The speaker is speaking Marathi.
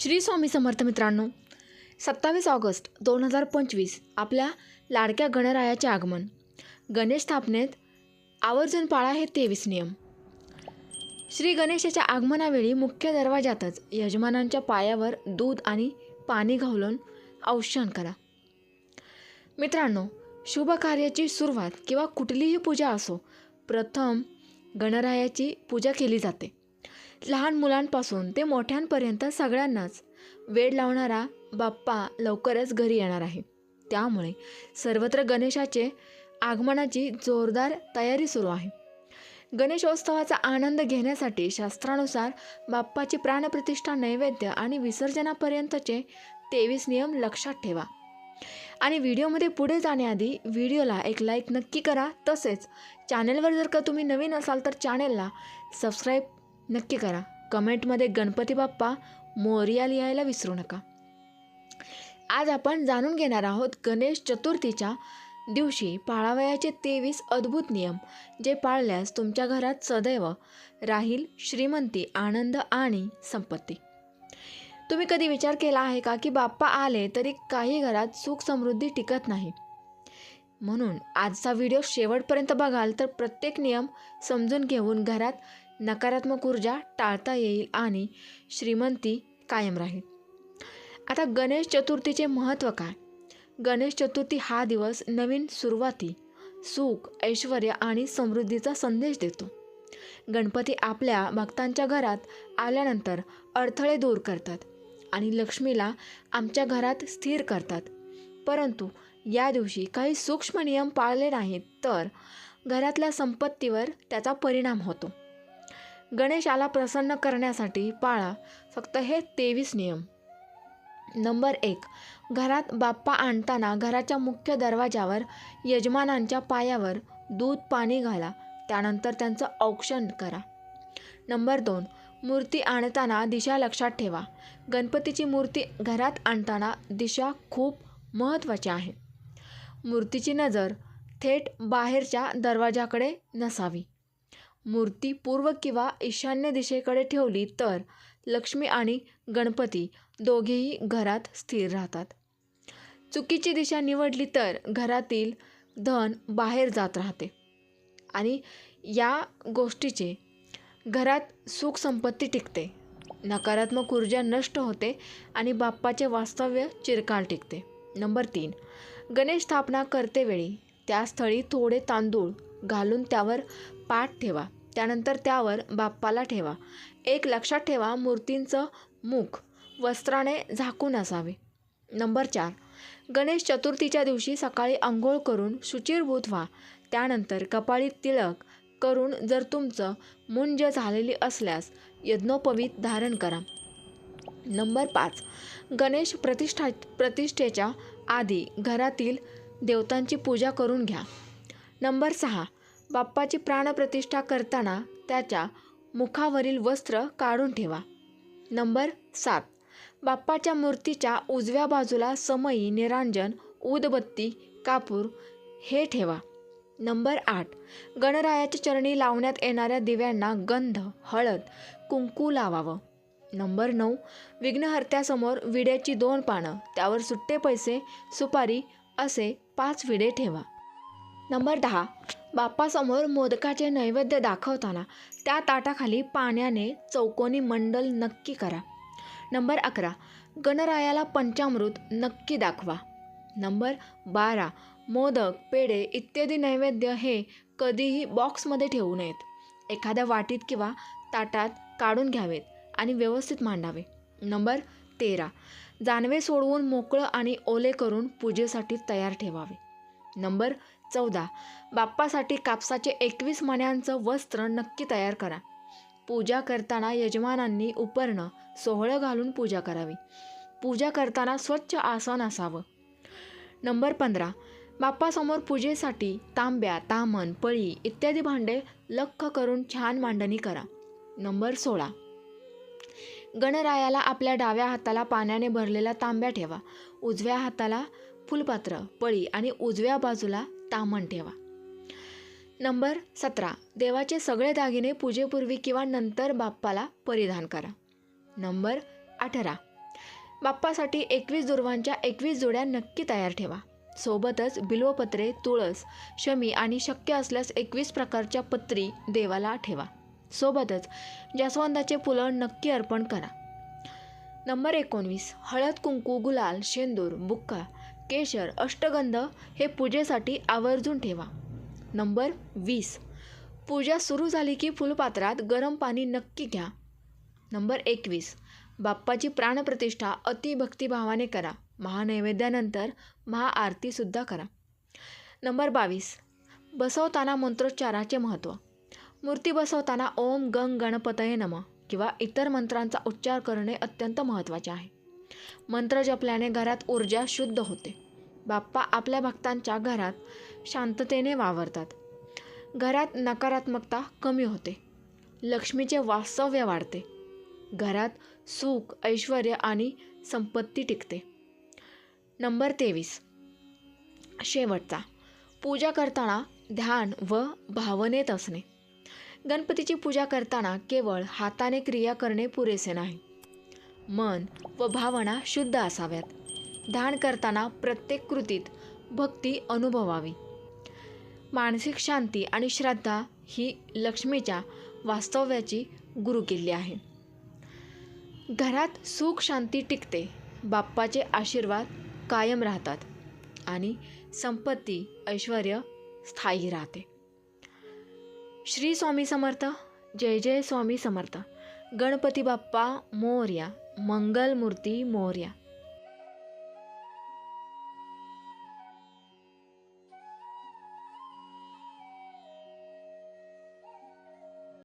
श्री स्वामी समर्थ मित्रांनो सत्तावीस ऑगस्ट दोन हजार पंचवीस आपल्या लाडक्या गणरायाचे आगमन. गणेश स्थापनेत आवर्जून पाळा हे तेवीस नियम. श्री गणेशाच्या आगमनावेळी मुख्य दरवाजातच यजमानांच्या पायावर दूध आणि पाणी घालून औषण करा. मित्रांनो शुभ कार्याची सुरुवात किंवा कुठलीही पूजा असो प्रथम गणरायाची पूजा केली जाते. लहान मुलांपासून ते मोठ्यांपर्यंत सगळ्यांनाच वेळ लावणारा बाप्पा लवकरच घरी येणार आहे. त्यामुळे सर्वत्र गणेशाचे आगमनाची जोरदार तयारी सुरू आहे. गणेशोत्सवाचा आनंद घेण्यासाठी शास्त्रानुसार बाप्पाची प्राणप्रतिष्ठा नैवेद्य आणि विसर्जनापर्यंतचे तेवीस नियम लक्षात ठेवा. आणि व्हिडिओमध्ये पुढे जाण्याआधी व्हिडिओला एक लाईक नक्की करा. तसेच चॅनलवर जर का तुम्ही नवीन असाल तर चॅनेलला सबस्क्राईब नक्की करा. कमेंटमध्ये गणपती बाप्पा मोरया लिहायला विसरू नका. आज आपण जाणून घेणार आहोत गणेश चतुर्थीच्या दिवशी पाळावयाचे तेवीस अद्भुत नियम जे पाळल्यास तुमच्या घरात सदैव राहील श्रीमंती आनंद आणि संपत्ती. तुम्ही कधी विचार केला आहे का की बाप्पा आले तरी काही घरात सुख समृद्धी टिकत नाही? म्हणून आजचा व्हिडिओ शेवटपर्यंत बघाल तर प्रत्येक नियम समजून घेऊन घरात नकारात्मक ऊर्जा टाळता येईल आणि श्रीमंती कायम राहील. आता गणेश चतुर्थीचे महत्त्व काय? गणेश चतुर्थी हा दिवस नवीन सुरुवाती सुख ऐश्वर आणि समृद्धीचा संदेश देतो. गणपती आपल्या भक्तांच्या घरात आल्यानंतर अडथळे दूर करतात आणि लक्ष्मीला आमच्या घरात स्थिर करतात. परंतु या दिवशी काही सूक्ष्म नियम पाळले नाहीत तर घरातल्या संपत्तीवर त्याचा परिणाम होतो. गणेशाला प्रसन्न करण्यासाठी पाळा. फक्त हे तेवीस नियम. नंबर एक. घरात बाप्पा आणताना घराच्या मुख्य दरवाजावर यजमानांच्या पायावर दूध पाणी घाला. त्यानंतर त्यांचं औक्षण करा. नंबर दोन. मूर्ती आणताना दिशा लक्षात ठेवा. गणपतीची मूर्ती घरात आणताना दिशा खूप महत्त्वाची आहे. मूर्तीची नजर थेट बाहेरच्या दरवाजाकडे नसावी. मूर्ती पूर्व किंवा ईशान्य दिशेकडे ठेवली तर लक्ष्मी आणि गणपती दोघेही घरात स्थिर राहतात. चुकीची दिशा निवडली तर घरातील धन बाहेर जात राहते. आणि या गोष्टीचे घरात सुख संपत्ती टिकते. नकारात्मक ऊर्जा नष्ट होते आणि बाप्पाचे वास्तव्य चिरकाल टिकते. नंबर तीन. गणेश स्थापना करतेवेळी त्या स्थळी थोडे तांदूळ घालून त्यावर पाठ ठेवा. त्यानंतर त्यावर बाप्पाला ठेवा. एक लक्षात ठेवा मूर्तींचं मुख. वस्त्राने झाकून असावे. नंबर चार. गणेश चतुर्थीच्या दिवशी सकाळी आंघोळ करून शुचिरभूत व्हा. त्यानंतर कपाळी तिळक करून जर तुमचं मुंज झालेली असल्यास यज्ञोपवीत धारण करा. नंबर पाच. गणेश प्रतिष्ठा प्रतिष्ठेच्या आधी घरातील देवतांची पूजा करून घ्या. नंबर सहा. बाप्पाची प्राणप्रतिष्ठा करताना त्याच्या मुखावरील वस्त्र काढून ठेवा. नंबर सात. बाप्पाच्या मूर्तीच्या उजव्या बाजूला समई निरांजन उदबत्ती कापूर हे ठेवा. नंबर आठ. गणरायाच्या चरणी लावण्यात येणाऱ्या दिव्यांना गंध हळद कुंकू लावावं. नंबर नऊ. विघ्नहर्त्यासमोर विड्याची दोन पानं त्यावर सुट्टे पैसे सुपारी असे पाच विडे ठेवा. नंबर दहा. बाप्पासमोर मोदकाचे नैवेद्य दाखवताना त्या ताटाखाली पाण्याने चौकोनी मंडल नक्की करा. नंबर अकरा. गणरायाला पंचामृत नक्की दाखवा. नंबर बारा. मोदक पेढे इत्यादी नैवेद्य हे कधीही बॉक्समध्ये ठेवू नयेत. एखाद्या वाटीत किंवा ताटात काढून घ्यावेत आणि व्यवस्थित मांडावे. नंबर तेरा. जानवे सोडवून मोकळं आणि ओले करून पूजेसाठी तयार ठेवावे. नंबर चौदा. बाप्पासाठी कापसाचे एकवीस मण्यांचं वस्त्र नक्की तयार करा. पूजा करताना यजमानांनी उपरणं सोहळं घालून पूजा करावी. पूजा करताना स्वच्छ आसन असावं. नंबर पंधरा. बाप्पासमोर पूजेसाठी तांब्या तामण पळी इत्यादी भांडे लख्ख करून छान मांडणी करा. नंबर सोळा. गणरायाला आपल्या डाव्या हाताला पाण्याने भरलेला तांब्या ठेवा. उजव्या हाताला फुलपात्र पळी आणि उजव्या बाजूला तामण ठेवा. नंबर सतरा. देवाचे सगळे दागिने पूजेपूर्वी किंवा नंतर बाप्पाला परिधान करा. नंबर अठरा. बाप्पासाठी एकवीस दुर्वांच्या एकवीस जोड्या नक्की तयार ठेवा. सोबतच बिल्वपत्रे तुळस शमी आणि शक्य असल्यास एकवीस प्रकारच्या पत्री देवाला ठेवा. सोबतच जास्वंदाचे फुलं नक्की अर्पण करा. नंबर एकोणवीस. हळद कुंकू गुलाल शेंदूर बुक्का केशर अष्टगंध हे पूजेसाठी आवर्जून ठेवा. नंबर वीस. पूजा सुरू झाली की फुलपात्रात गरम पाणी नक्की घ्या. नंबर एकवीस. बाप्पाची प्राणप्रतिष्ठा अतिभक्तिभावाने करा. महानैवेद्यानंतर महाआरतीसुद्धा करा. नंबर बावीस. बसवताना मंत्रोच्चाराचे महत्त्व. मूर्ती बसवताना ओम गंग गणपतये नम किंवा इतर मंत्रांचा उच्चार करणे अत्यंत महत्त्वाचे आहे. मंत्र जपल्याने घरात ऊर्जा शुद्ध होते. बाप्पा आपल्या भक्तांच्या घरात शांततेने वावरतात. घरात नकारात्मकता कमी होते. लक्ष्मीचे वास्तव्य वाढते. घरात सुख ऐश्वर आणि संपत्ती टिकते. नंबर तेवीस. शेवटचा. पूजा करताना ध्यान व भावनेत असणे. गणपतीची पूजा करताना केवळ हाताने क्रिया करणे पुरेसे नाही. मन व भावना शुद्ध असाव्यात. ध्यान करताना प्रत्येक कृतीत भक्ती अनुभवावी. मानसिक शांती आणि श्रद्धा ही लक्ष्मीच्या वास्तव्याची गुरुकिल्ली आहे. घरात सुख शांती टिकते बाप्पाचे आशीर्वाद कायम राहतात आणि संपत्ती ऐश्वर स्थायी राहते. श्री स्वामी समर्थ जय जय स्वामी समर्थ. गणपती बाप्पा मोर्या. मंगलमूर्ती मोर्या